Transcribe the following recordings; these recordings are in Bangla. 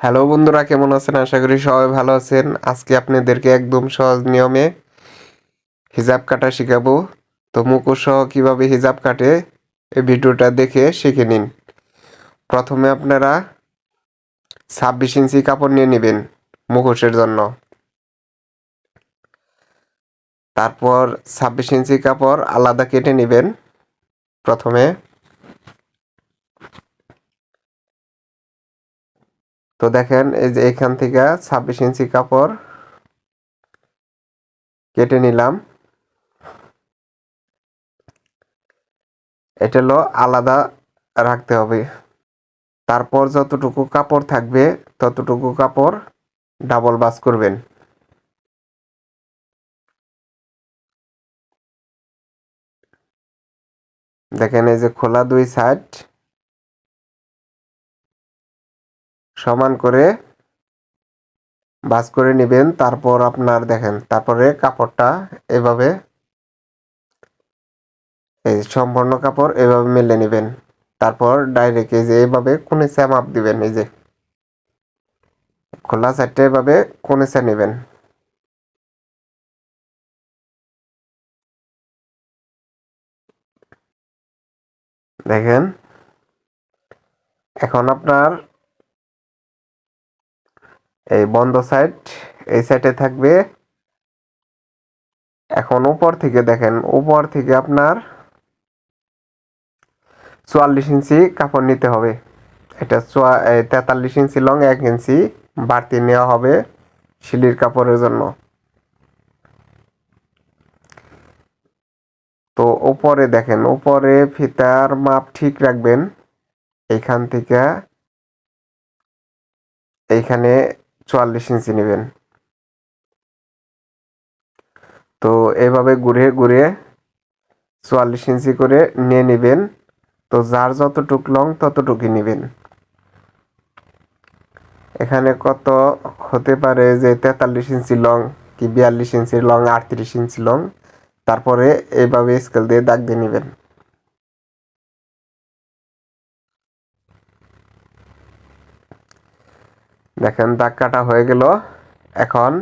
হ্যালো বন্ধুরা, কেমন আছেন? আশা করি সবাই ভালো আছেন। আজকে আপনাদেরকে একদম সহজ নিয়মে হিজাব কাটা শেখাবো। তো মুখোশ সহ কীভাবে হিজাব কাটে, এই ভিডিওটা দেখে শিখে নিন। প্রথমে আপনারা ছাব্বিশ ইঞ্চি কাপড় নিয়ে নেবেন মুখোশের জন্য। তারপর ছাব্বিশ ইঞ্চি কাপড় আলাদা কেটে নেবেন প্রথমে। তো দেখেন, এই যে এখান থেকে ছাব্বিশ ইঞ্চি কাপড় কেটে নিলাম। এটা হলো আলাদা রাখতে হবে। তারপর যতটুকু কাপড় থাকবে, ততটুকু কাপড় ডাবল বাস করবেন। দেখেন, এই যে খোলা দুই সাইড সমান করে বাস করে নেবেন। তারপর আপনার দেখেন, তারপরে কাপড়টা এভাবে, এই সম্পূর্ণ কাপড় এভাবে মেলে নেবেন। তারপর ডাইরেক্ট এই যে এভাবে কোনেসা মাপ দিবেন, এই যে। খোলা সাইডটা এভাবে কোনেসা নেবেন। দেখেন, এখন আপনার এই বন্ধ সাইড এই সাইডে থাকবে। এখন উপর থেকে দেখেন, উপর থেকে আপনার চুয়াল্লিশ ইঞ্চি কাপড় নিতে হবে। এটা চুয়া তেতাল্লিশ ইঞ্চি লং এক ইঞ্চি বাড়তি নেওয়া হবে শিলির কাপড়ের জন্য। তো ওপরে দেখেন, উপরে ফিতার মাপ ঠিক রাখবেন। এইখান থেকে এইখানে চুয়াল্লিশ ইঞ্চি নেবেন। তো এভাবে ঘুরে ঘুরে চুয়াল্লিশ ইঞ্চি করে নিয়ে নেবেন। তো যার যতটুক লং ততটুকুই নেবেন। এখানে কত হতে পারে যে তেতাল্লিশ ইঞ্চি লং কি বিয়াল্লিশ ইঞ্চি লং আটত্রিশ ইঞ্চি লং, তারপরে এইভাবে স্কেল দিয়ে দাগ দিয়ে নেবেন। দেখেন, দাগ কাটা হয়ে গেল। এখন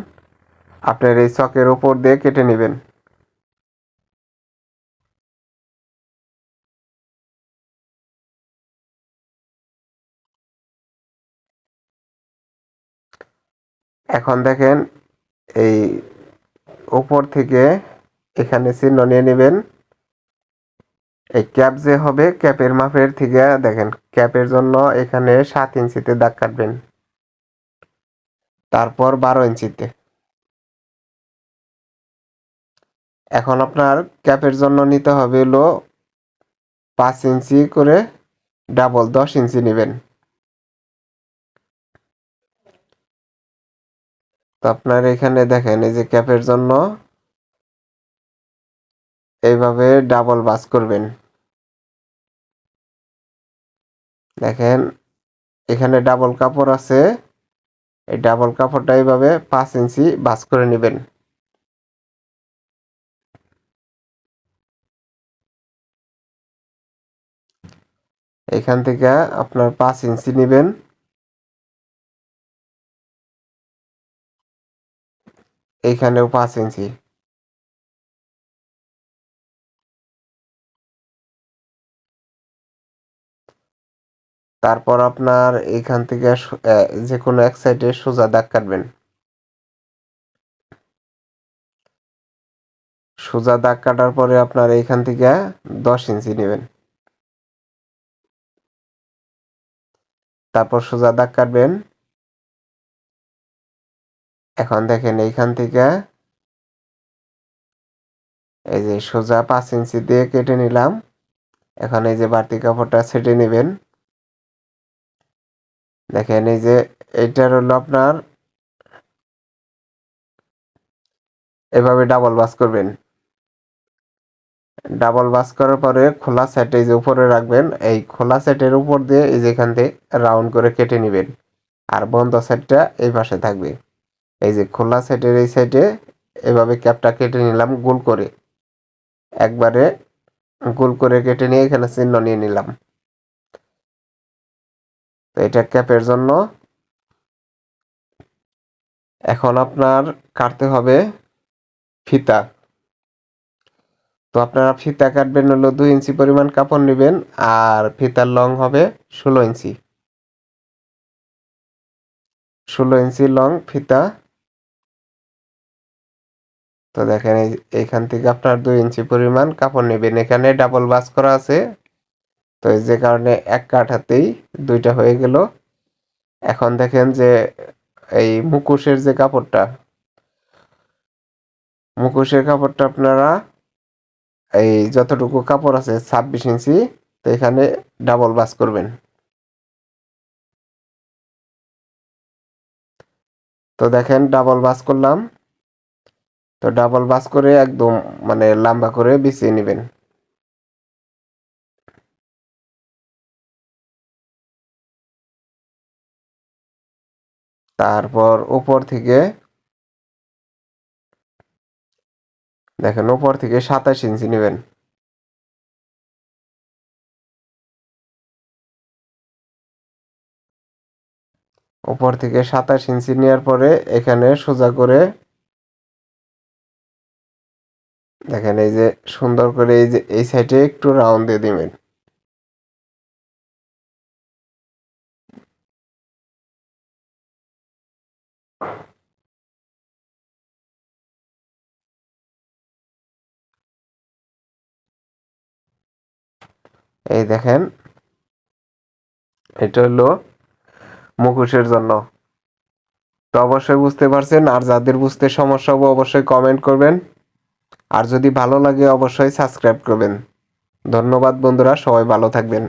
আপনার এই চকের উপর দিয়ে কেটে নেবেন। এখন দেখেন, এই উপর থেকে এখানে চিহ্ন নিয়ে নেবেন। এই ক্যাপ যে হবে, ক্যাপের মাপের থেকে দেখেন, ক্যাপের জন্য এখানে সাত ইঞ্চিতে দাগ কাটবেন। তারপর বারো ইঞ্চিতে। এখন আপনার ক্যাপের জন্য নিতে হবে হলো পাঁচ ইঞ্চি করে ডাবল দশ ইঞ্চি নেবেন। তো আপনার এখানে দেখেন, এই যে ক্যাপের জন্য এইভাবে ডাবল বাস করবেন। দেখেন, এখানে ডাবল কাপড় আছে। এই ডাবল কাপড়টা এইভাবে পাঁচ ইঞ্চি বাস করে নেবেন। এখান থেকে আপনার পাঁচ ইঞ্চি নেবেন। এইখানেও পাঁচ ইঞ্চি। তারপর আপনার এখান থেকে যে কোনো এক সাইডে সোজা দাগ কাটবেন। সোজা দাগ কাটার পরে আপনার এইখান থেকে দশ ইঞ্চি নেবেন। তারপর সোজা দাগ কাটবেন। এখন দেখেন এইখান থেকে এই যে সোজা পাঁচ ইঞ্চি দিয়ে কেটে নিলাম। এখন এই যে বাড়তি কাপড়টা ছেটে নেবেন। দেখেন, এই যে এইটার হলো আপনার, এভাবে ডাবল বাস করবেন। ডাবল বাস করার পরে খোলা সেট এই যে উপরে রাখবেন, এই খোলা সেটের উপর দিয়ে এই যে এখান থেকে রাউন্ড করে কেটে নেবেন। আর বন্ধ সেটটা এই পাশে থাকবে। এই যে খোলা সেটের এই সাইডে এভাবে ক্যাপটা কেটে নিলাম, গোল করে। একবারে গোল করে কেটে নিয়ে এখানে চিহ্ন নিয়ে নিলাম। তো এটা ক্যাপের জন্য। এখন আপনার কাটতে হবে ফিতা। তো আপনারা ফিতা কাটবেন হলো দুই ইঞ্চি পরিমাণ কাপড় নেবেন আর ফিতার লং হবে ষোলো ইঞ্চি। ষোলো ইঞ্চি লং ফিতা। তো দেখেন এই এইখান থেকে আপনার দুই ইঞ্চি পরিমাণ কাপড় নেবেন। এখানে ডাবল বাস করা আছে। তো যে কারণে এক কাঠাতেই দুইটা হয়ে গেল। এখন দেখেন যে এই মুখোশের যে কাপড়টা, মুখোশের কাপড়টা আপনারা এই যতটুকু কাপড় আছে ছাব্বিশ ইঞ্চি, তো এখানে ডাবল বাস করবেন। তো দেখেন ডাবল বাস করলাম। তো ডাবল বাস করে একদম মানে লম্বা করে বিছিয়ে নেবেন। তারপর উপর থেকে দেখেন, উপর থেকে সাতাশ ইঞ্চি নেবেন। উপর থেকে সাতাশ ইঞ্চি নেওয়ার পরে এখানে সোজা করে দেখেন, এই যে সুন্দর করে এই যে, এই সাইডে একটু রাউন্ড দিয়ে দিবেন। এই দেখেন, এটা হলো মুখোশের জন্য। তো অবশ্যই বুঝতে পারছেন, আর যাদের বুঝতে সমস্যা হবে অবশ্যই কমেন্ট করবেন। আর যদি ভালো লাগে অবশ্যই সাবস্ক্রাইব করবেন। ধন্যবাদ বন্ধুরা, সবাই ভালো থাকবেন।